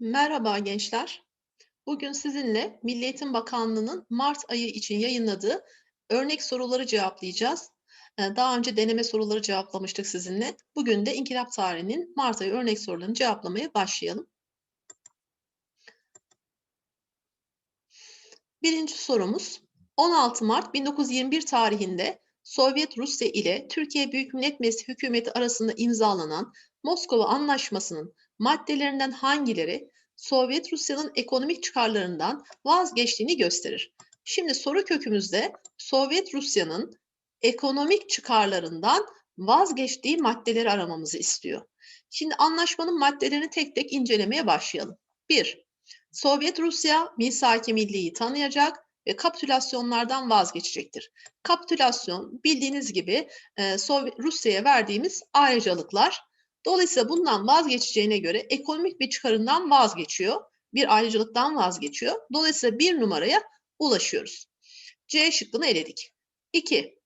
Merhaba gençler. Bugün sizinle Milli Eğitim Bakanlığı'nın Mart ayı için yayınladığı örnek soruları cevaplayacağız. Ee, Daha önce deneme soruları cevaplamıştık sizinle. Bugün de İnkılap tarihinin Mart ayı örnek sorularını cevaplamaya başlayalım. Birinci sorumuz 16 Mart 1921 tarihinde Sovyet Rusya ile Türkiye Büyük Millet Meclisi hükümeti arasında imzalanan Moskova Anlaşması'nın maddelerinden hangileri Sovyet Rusya'nın ekonomik çıkarlarından vazgeçtiğini gösterir. Şimdi soru kökümüzde Sovyet Rusya'nın ekonomik çıkarlarından vazgeçtiği maddeleri aramamızı istiyor. Şimdi anlaşmanın maddelerini tek tek incelemeye başlayalım. 1. Sovyet Rusya misak-ı milliyi tanıyacak ve kapitülasyonlardan vazgeçecektir. Kapitülasyon bildiğiniz gibi e, Rusya'ya verdiğimiz ayrıcalıklar Dolayısıyla bundan vazgeçeceğine göre ekonomik bir çıkarından vazgeçiyor. Bir ayrıcalıktan vazgeçiyor. Dolayısıyla bir numaraya ulaşıyoruz. C şıkkını eledik. 2.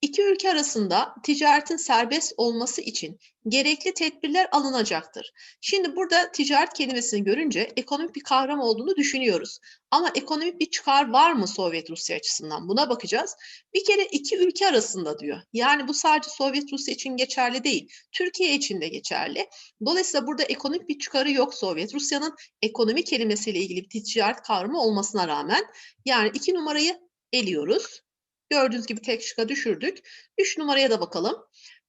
İki ülke arasında ticaretin serbest olması için gerekli tedbirler alınacaktır. Şimdi burada ticaret kelimesini görünce ekonomik bir kavram olduğunu düşünüyoruz. Ama ekonomik bir çıkar var mı Sovyet Rusya açısından? Buna bakacağız. Bir kere iki ülke arasında diyor. Yani bu sadece Sovyet Rusya için geçerli değil. Türkiye için de geçerli. Dolayısıyla burada ekonomik bir çıkarı yok Sovyet Rusya'nın ekonomi kelimesiyle ilgili bir ticaret kavramı olmasına rağmen. Yani iki numarayı eliyoruz. Gördüğünüz gibi tek şıka düşürdük. Üç numaraya da bakalım.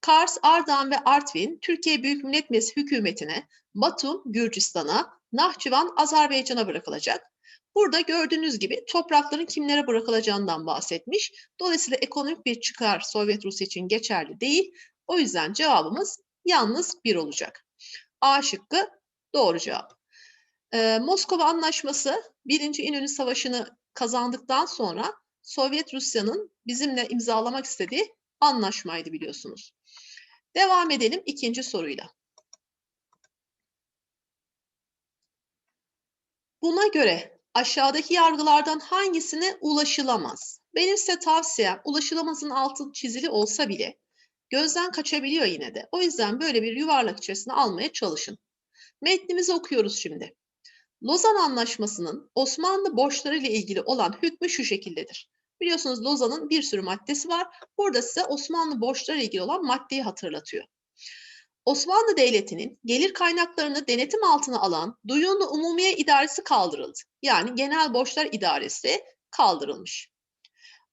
Kars, Ardahan ve Artvin Türkiye Büyük Millet Meclisi hükümetine, Batum, Gürcistan'a, Nahçıvan, Azerbaycan'a bırakılacak. Burada gördüğünüz gibi toprakların kimlere bırakılacağından bahsetmiş. Dolayısıyla ekonomik bir çıkar Sovyet Rusya için geçerli değil. O yüzden cevabımız yalnız bir olacak. A şıkkı doğru cevap. Ee, Moskova Anlaşması 1. İnönü Savaşı'nı kazandıktan sonra Sovyet Rusya'nın bizimle imzalamak istediği anlaşmaydı biliyorsunuz. Devam edelim ikinci soruyla. Buna göre aşağıdaki yargılardan hangisine ulaşılamaz? Benim size tavsiyem ulaşılamazın altı çizili olsa bile gözden kaçabiliyor yine de. O yüzden böyle bir yuvarlak içerisine almaya çalışın. Metnimizi okuyoruz şimdi. Lozan Anlaşması'nın Osmanlı borçları ile ilgili olan hükmü şu şekildedir. Biliyorsunuz Lozan'ın bir sürü maddesi var. Burada size Osmanlı borçları ilgili olan maddeyi hatırlatıyor. Osmanlı Devleti'nin gelir kaynaklarını denetim altına alan Duyunlu Umumiye İdaresi kaldırıldı. Yani Genel Borçlar İdaresi kaldırılmış.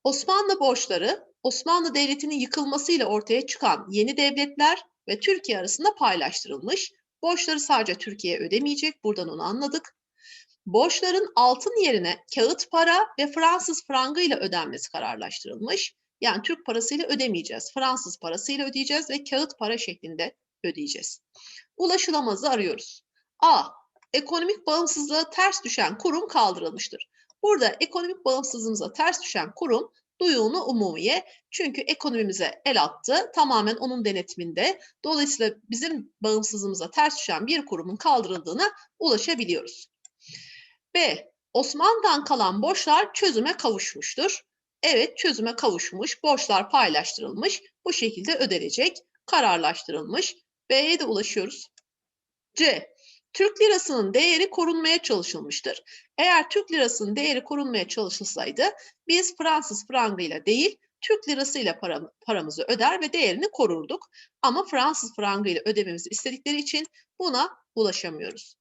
Osmanlı borçları Osmanlı Devleti'nin yıkılmasıyla ortaya çıkan yeni devletler ve Türkiye arasında paylaştırılmış. Borçları sadece Türkiye ödemeyecek. Buradan onu anladık. Borçların altın yerine kağıt para ve Fransız frangıyla ödenmesi kararlaştırılmış. Yani Türk parasıyla ödemeyeceğiz. Fransız parasıyla ödeyeceğiz ve kağıt para şeklinde ödeyeceğiz. Ulaşılamazı arıyoruz. A. Ekonomik bağımsızlığa ters düşen kurum kaldırılmıştır. Burada ekonomik bağımsızlığımıza ters düşen kurum duyunu umumiye çünkü ekonomimize el attı tamamen onun denetiminde. Dolayısıyla bizim bağımsızlığımıza ters düşen bir kurumun kaldırıldığına ulaşabiliyoruz. B. Osmanlı'dan kalan borçlar çözüme kavuşmuştur. Evet çözüme kavuşmuş, borçlar paylaştırılmış, bu şekilde ödenecek, kararlaştırılmış. B'ye de ulaşıyoruz. C. Türk lirasının değeri korunmaya çalışılmıştır. Eğer Türk lirasının değeri korunmaya çalışılsaydı biz Fransız frangıyla değil Türk lirasıyla param, paramızı öder ve değerini korurduk. Ama Fransız frangıyla ödememizi istedikleri için buna ulaşamıyoruz.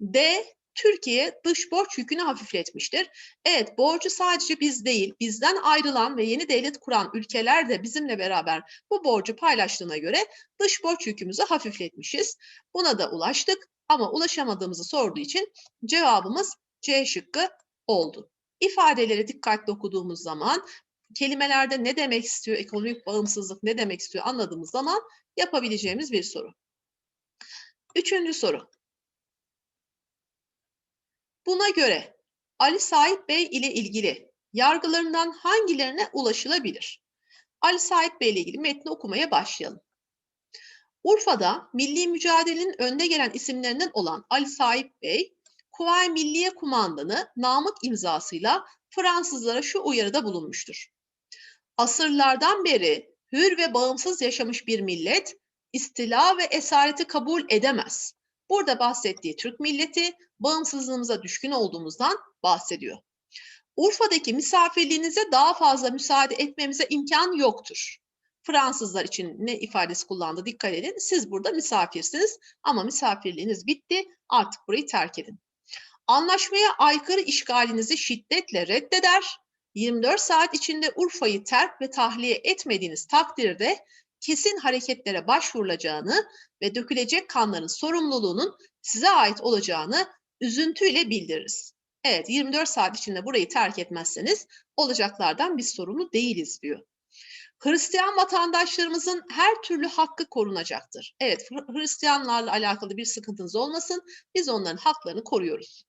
D. Türkiye dış borç yükünü hafifletmiştir. Evet borcu sadece biz değil, bizden ayrılan ve yeni devlet kuran ülkeler de bizimle beraber bu borcu paylaştığına göre dış borç yükümüzü hafifletmişiz. Buna da ulaştık ama ulaşamadığımızı sorduğu için cevabımız C şıkkı oldu. İfadeleri dikkatli okuduğumuz zaman kelimelerde ne demek istiyor, ekonomik bağımsızlık ne demek istiyor anladığımız zaman yapabileceğimiz bir soru. Üçüncü soru. Buna göre Ali Said Bey ile ilgili yargılarından hangilerine ulaşılabilir? Ali Said Bey ile ilgili metni okumaya başlayalım. Urfa'da milli mücadelenin önde gelen isimlerinden olan Ali Said Bey, Kuvayi Milliye Kumandanı Namık imzasıyla Fransızlara şu uyarıda bulunmuştur. Asırlardan beri hür ve bağımsız yaşamış bir millet istila ve esareti kabul edemez. Burada bahsettiği Türk milleti bağımsızlığımıza düşkün olduğumuzdan bahsediyor. Urfa'daki misafirliğinize daha fazla müsaade etmemize imkan yoktur. Fransızlar için ne ifadesi kullandı dikkat edin. Siz burada misafirsiniz ama misafirliğiniz bitti artık burayı terk edin. Anlaşmaya aykırı işgalinizi şiddetle reddeder. 24 saat içinde Urfa'yı terk ve tahliye etmediğiniz takdirde kesin hareketlere başvurulacağını ve dökülecek kanların sorumluluğunun size ait olacağını üzüntüyle bildiririz. Evet 24 saat içinde burayı terk etmezseniz olacaklardan biz sorumlu değiliz diyor. Hristiyan vatandaşlarımızın her türlü hakkı korunacaktır. Evet Hristiyanlarla alakalı bir sıkıntınız olmasın. Biz onların haklarını koruyoruz.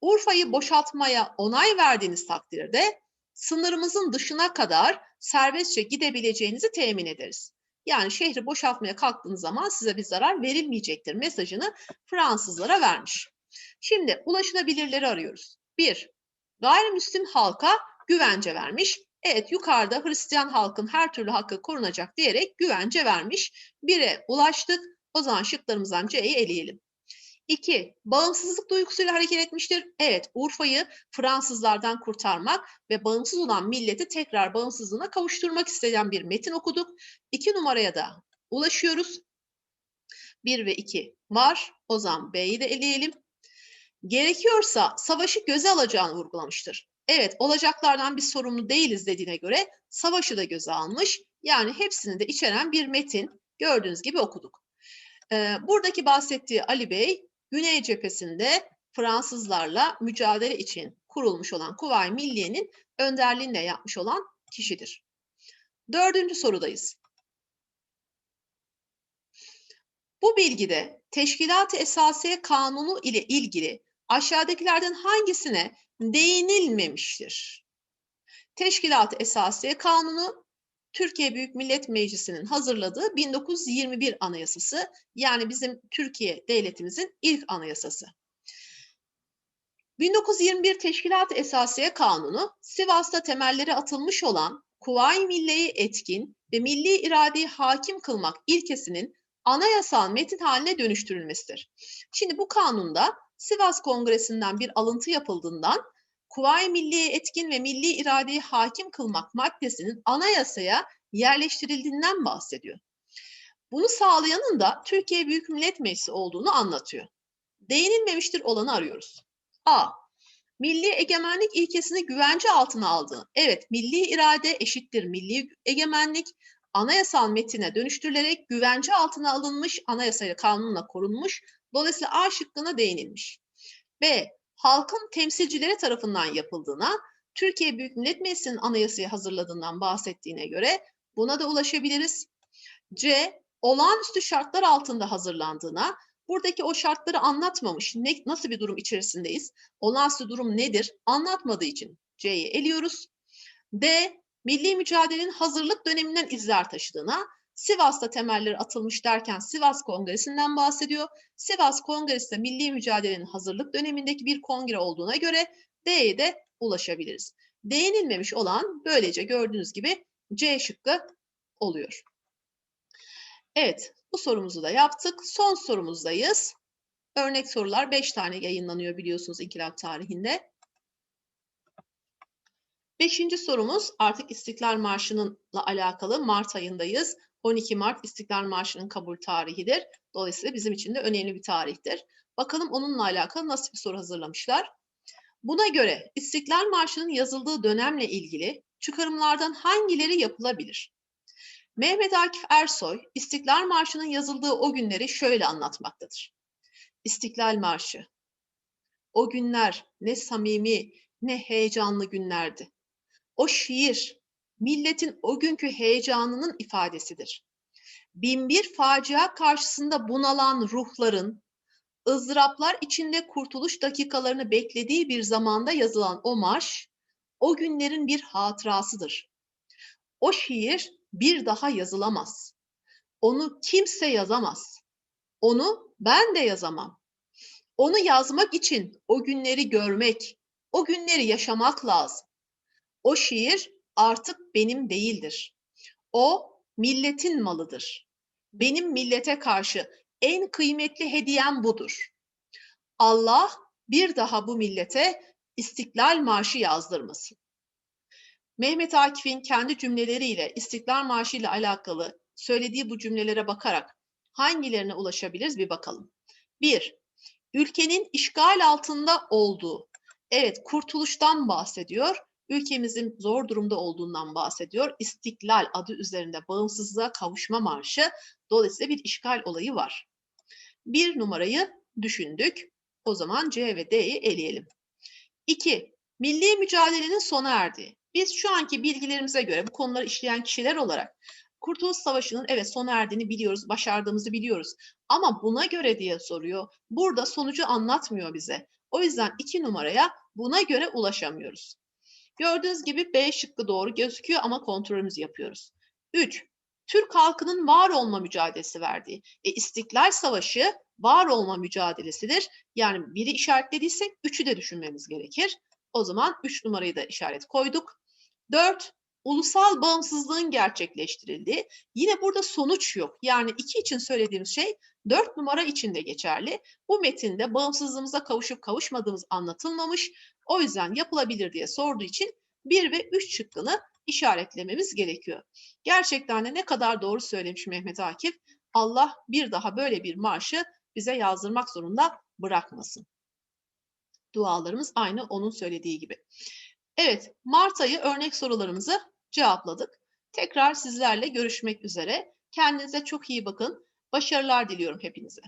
Urfa'yı boşaltmaya onay verdiğiniz takdirde sınırımızın dışına kadar serbestçe gidebileceğinizi temin ederiz. Yani şehri boşaltmaya kalktığınız zaman size bir zarar verilmeyecektir mesajını Fransızlara vermiş. Şimdi ulaşılabilirleri arıyoruz. Bir, gayrimüslim halka güvence vermiş. Evet yukarıda Hristiyan halkın her türlü hakkı korunacak diyerek güvence vermiş. Bire ulaştık. O zaman şıklarımızdan C'yi eleyelim. İki, bağımsızlık duygusuyla hareket etmiştir. Evet, Urfa'yı Fransızlardan kurtarmak ve bağımsız olan milleti tekrar bağımsızlığına kavuşturmak isteyen bir metin okuduk. İki numaraya da ulaşıyoruz. Bir ve iki var. O zaman B'yi de eleyelim. Gerekiyorsa savaşı göze alacağını vurgulamıştır. Evet, olacaklardan biz sorumlu değiliz dediğine göre savaşı da göze almış. Yani hepsini de içeren bir metin gördüğünüz gibi okuduk. Ee, buradaki bahsettiği Ali Bey Güney cephesinde Fransızlarla mücadele için kurulmuş olan Kuvayi Milliye'nin önderliğinde yapmış olan kişidir. Dördüncü sorudayız. Bu bilgide Teşkilat-ı Esasiye Kanunu ile ilgili aşağıdakilerden hangisine değinilmemiştir? Teşkilat-ı Esasiye Kanunu Türkiye Büyük Millet Meclisi'nin hazırladığı 1921 Anayasası yani bizim Türkiye Devletimizin ilk anayasası. 1921 Teşkilat Esasiye Kanunu Sivas'ta temelleri atılmış olan Kuvayi Milliye'yi etkin ve milli iradeyi hakim kılmak ilkesinin anayasal metin haline dönüştürülmesidir. Şimdi bu kanunda Sivas Kongresi'nden bir alıntı yapıldığından Kuvayi Milliye etkin ve milli iradeyi hakim kılmak maddesinin anayasaya yerleştirildiğinden bahsediyor. Bunu sağlayanın da Türkiye Büyük Millet Meclisi olduğunu anlatıyor. Değinilmemiştir olanı arıyoruz. A. Milli egemenlik ilkesini güvence altına aldığı. Evet, milli irade eşittir milli egemenlik anayasal metine dönüştürülerek güvence altına alınmış, anayasayla kanunla korunmuş. Dolayısıyla A şıkkına değinilmiş. B halkın temsilcileri tarafından yapıldığına, Türkiye Büyük Millet Meclisi'nin anayasayı hazırladığından bahsettiğine göre buna da ulaşabiliriz. C. Olağanüstü şartlar altında hazırlandığına, buradaki o şartları anlatmamış, ne, nasıl bir durum içerisindeyiz, olağanüstü durum nedir anlatmadığı için C'yi eliyoruz. D. Milli mücadelenin hazırlık döneminden izler taşıdığına, Sivas'ta temelleri atılmış derken Sivas Kongresi'nden bahsediyor. Sivas Kongresi de milli mücadelenin hazırlık dönemindeki bir kongre olduğuna göre D'ye de ulaşabiliriz. Değinilmemiş olan böylece gördüğünüz gibi C şıkkı oluyor. Evet, bu sorumuzu da yaptık. Son sorumuzdayız. Örnek sorular 5 tane yayınlanıyor biliyorsunuz inkılap tarihinde. Beşinci sorumuz artık İstiklal Marşı'nınla alakalı Mart ayındayız. 12 Mart İstiklal Marşı'nın kabul tarihidir. Dolayısıyla bizim için de önemli bir tarihtir. Bakalım onunla alakalı nasıl bir soru hazırlamışlar. Buna göre İstiklal Marşı'nın yazıldığı dönemle ilgili çıkarımlardan hangileri yapılabilir? Mehmet Akif Ersoy, İstiklal Marşı'nın yazıldığı o günleri şöyle anlatmaktadır. İstiklal Marşı. O günler ne samimi ne heyecanlı günlerdi. O şiir milletin o günkü heyecanının ifadesidir. Binbir facia karşısında bunalan ruhların, ızdıraplar içinde kurtuluş dakikalarını beklediği bir zamanda yazılan o marş, o günlerin bir hatırasıdır. O şiir bir daha yazılamaz. Onu kimse yazamaz. Onu ben de yazamam. Onu yazmak için o günleri görmek, o günleri yaşamak lazım. O şiir artık benim değildir. O milletin malıdır. Benim millete karşı en kıymetli hediyem budur. Allah bir daha bu millete İstiklal Marşı yazdırmasın. Mehmet Akif'in kendi cümleleriyle İstiklal Marşı ile alakalı söylediği bu cümlelere bakarak hangilerine ulaşabiliriz bir bakalım. Bir, ülkenin işgal altında olduğu. Evet, kurtuluştan bahsediyor. Ülkemizin zor durumda olduğundan bahsediyor. İstiklal adı üzerinde bağımsızlığa kavuşma marşı. Dolayısıyla bir işgal olayı var. Bir numarayı düşündük. O zaman C ve D'yi eleyelim. İki, milli mücadelenin sona erdiği. Biz şu anki bilgilerimize göre bu konuları işleyen kişiler olarak Kurtuluş Savaşı'nın evet sona erdiğini biliyoruz, başardığımızı biliyoruz. Ama buna göre diye soruyor. Burada sonucu anlatmıyor bize. O yüzden iki numaraya buna göre ulaşamıyoruz. Gördüğünüz gibi B şıkkı doğru gözüküyor ama kontrolümüzü yapıyoruz. 3. Türk halkının var olma mücadelesi verdiği. E, İstiklal Savaşı var olma mücadelesidir. Yani biri işaretlediysek üçü de düşünmemiz gerekir. O zaman 3 numarayı da işaret koyduk. 4. Ulusal bağımsızlığın gerçekleştirildiği. Yine burada sonuç yok. Yani 2 için söylediğimiz şey 4 numara için de geçerli. Bu metinde bağımsızlığımıza kavuşup kavuşmadığımız anlatılmamış. O yüzden yapılabilir diye sorduğu için 1 ve 3 şıkkını işaretlememiz gerekiyor. Gerçekten de ne kadar doğru söylemiş Mehmet Akif. Allah bir daha böyle bir marşı bize yazdırmak zorunda bırakmasın. Dualarımız aynı onun söylediği gibi. Evet, Mart ayı örnek sorularımızı cevapladık. Tekrar sizlerle görüşmek üzere. Kendinize çok iyi bakın. Başarılar diliyorum hepinize.